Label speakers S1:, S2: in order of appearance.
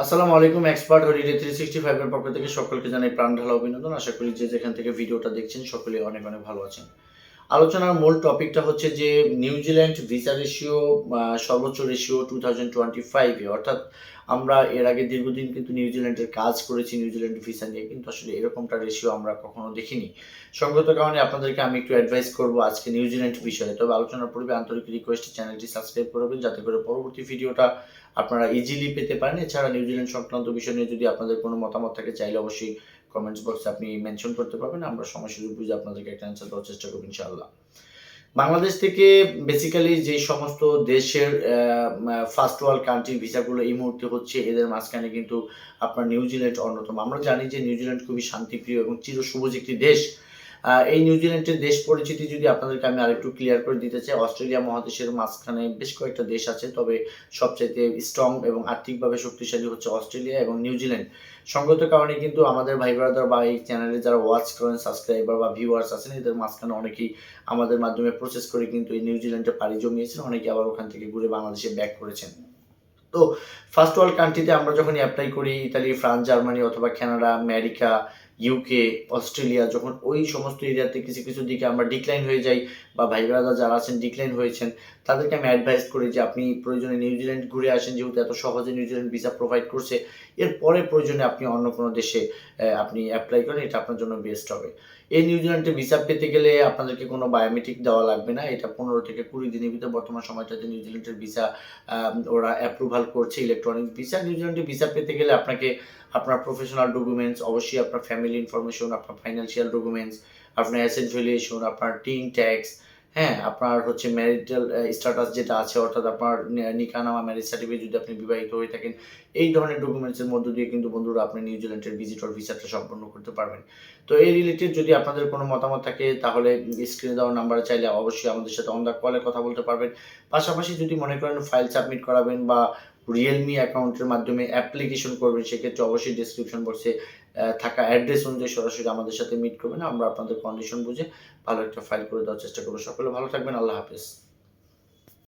S1: আসসালামু আলাইকুম expert holiday three sixty ফাইভের পক্ষ থেকে সকলকে জানাই প্রাণ ঢালা অভিনন্দন। আশা করি যে যেখান থেকে ভিডিওটা দেখছেন, সকলে অনেক অনেক ভালো আছেন। আলোচনার মূল টপিকটা হচ্ছে যে নিউজিল্যান্ড ভিসা রেশিও সর্বোচ্চ রেশিও টু থাউজেন্ড টোয়েন্টি ফাইভে অর্থাৎ আমরা এর আগে দীর্ঘদিন কিন্তু নিউজিল্যান্ডের কাজ করেছি নিউজিল্যান্ড ভিসা নিয়ে, কিন্তু আসলে এরকমটা রেশিও আমরা কখনো দেখিনি। সঙ্গত কারণে আপনাদেরকে আমি একটু অ্যাডভাইস করব আজকে নিউজিল্যান্ড বিষয়ে। তবে আলোচনার পূর্বে আন্তরিক রিকোয়েস্ট চ্যানেলটি সাবস্ক্রাইব করবেন যাতে করে পরবর্তী ভিডিওটা আপনারা ইজিলি পেতে পারেন। এছাড়া নিউজিল্যান্ড সংক্রান্ত বিষয় নিয়ে যদি আপনাদের কোনো মতামত থাকে, চাইলে অবশ্যই কমেন্টস বক্সে আপনি মেনশন করতে পারবেন, আমরা সময় সুযোগ বুঝে আপনাদেরকে একটা অ্যান্সার দেওয়ার চেষ্টা করব ইনশাআল্লাহ। বাংলাদেশ থেকে বেসিক্যালি যে সমস্ত দেশের ফার্স্ট ওয়ার্ল্ড কান্ট্রি ভিসাগুলো এই মুহূর্তে হচ্ছে, এদের মাঝখানে কিন্তু আপনার নিউজিল্যান্ড অন্যতম। আমরা জানি যে নিউজিল্যান্ড খুবই শান্তিপ্রিয় এবং চিরসবুজ একটি দেশ। এই নিউজিল্যান্ডের দেশ পরিচিতি যদি আপনাদেরকে আমি আরেকটু ক্লিয়ার করে দিতে চাই, অস্ট্রেলিয়া মহাদেশের মাঝখানে বেশ কয়েকটা দেশ আছে, তবে সবচাইতে স্ট্রং এবং আর্থিকভাবে শক্তিশালী হচ্ছে অস্ট্রেলিয়া এবং নিউজিল্যান্ড সঙ্গত কারণে কিন্তু আমাদের ভাই ব্রাদার বা এই চ্যানেলে যারা ওয়াচ করেন সাবস্ক্রাইবার বা ভিউয়ার্স আছেন, এদের মাঝখানে অনেকেই আমাদের মাধ্যমে প্রসেস করে কিন্তু এই নিউজিল্যান্ডে পাড়ি জমিয়েছেন, অনেকে আবার ওখান থেকে ঘুরে বাংলাদেশে ব্যাক করেছেন। তো ফার্স্ট ওয়ার্ল্ড কান্ট্রিতে আমরা যখন অ্যাপ্লাই করি ইতালি ফ্রান্স জার্মানি অথবা কানাডা আমেরিকা ইউকে অস্ট্রেলিয়া যখন ওই সমস্ত এরিয়াতে কিছু কিছু দিকে আমরা ডিক্লাইন হয়ে যাই বা ভাই ব্রাদার যারা আছেন ডিক্লাইন হয়েছেন, তাদেরকে আমি অ্যাডভাইস করি যে আপনি প্রয়োজনে নিউজিল্যান্ড ঘুরে আসেন, যেহেতু এত সহজে নিউজিল্যান্ড ভিসা প্রোভাইড করছে। এরপরে প্রয়োজনে আপনি অন্য কোনো দেশে আপনি অ্যাপ্লাই করেন, এটা আপনার জন্য বেস্ট হবে। এই নিউজিল্যান্ডে ভিসা পেতে গেলে আপনাদেরকে কোনো বায়োমেট্রিক দেওয়া লাগবে না। এটা পনেরো থেকে কুড়ি দিনের ভিতরে বর্তমান সময়টাতে নিউজিল্যান্ডের ভিসা ওরা অ্যাপ্রুভাল করছে ইলেকট্রনিক ভিসা নিউজিল্যান্ডে ভিসা পেতে গেলে আপনাকে আপনার প্রফেশনাল ডকুমেন্টস অবশ্যই আপনার ফ্যামিলি ইনফরমেশন আপনার ফাইন্যান্সিয়াল ডকুমেন্টস আপনার অ্যাসেট ভ্যালুয়েশন আপনার টিন ট্যাক্স হ্যাঁ আপনার হচ্ছে ম্যারিটাল স্ট্যাটাস যেটা আছে, অর্থাৎ আপনার নিকানামা ম্যারেজ সার্টিফিকেট যদি আপনি বিবাহিত হয়ে থাকেন, এই ধরনের ডকুমেন্টসের মধ্য দিয়ে কিন্তু বন্ধুরা আপনি নিউজিল্যান্ডের ভিজিটর ভিসাটা সম্পন্ন করতে পারবেন। তো এই রিলেটেড যদি আপনাদের কোনো মতামত থাকে, তাহলে স্ক্রিনে দেওয়া নাম্বারে চাইলে অবশ্যই আমাদের সাথে অন দ্য কলে কথা বলতে পারবেন। পাশাপাশি যদি মনে করেন ফাইল সাবমিট করাবেন বা রিয়েলমি অ্যাকাউন্টের মাধ্যমে অ্যাপ্লিকেশন করবেন, সেক্ষেত্রে অবশ্যই ডিসক্রিপশন বক্সে থাকা অ্যাড্রেস অনুযায়ী সরাসরি আমাদের সাথে মিট করবেন। আমরা আপনাদের কন্ডিশন বুঝে ভালো একটা ফাইল করে দেওয়ার চেষ্টা করব। সকলে ভালো থাকবেন। আল্লাহ হাফেজ।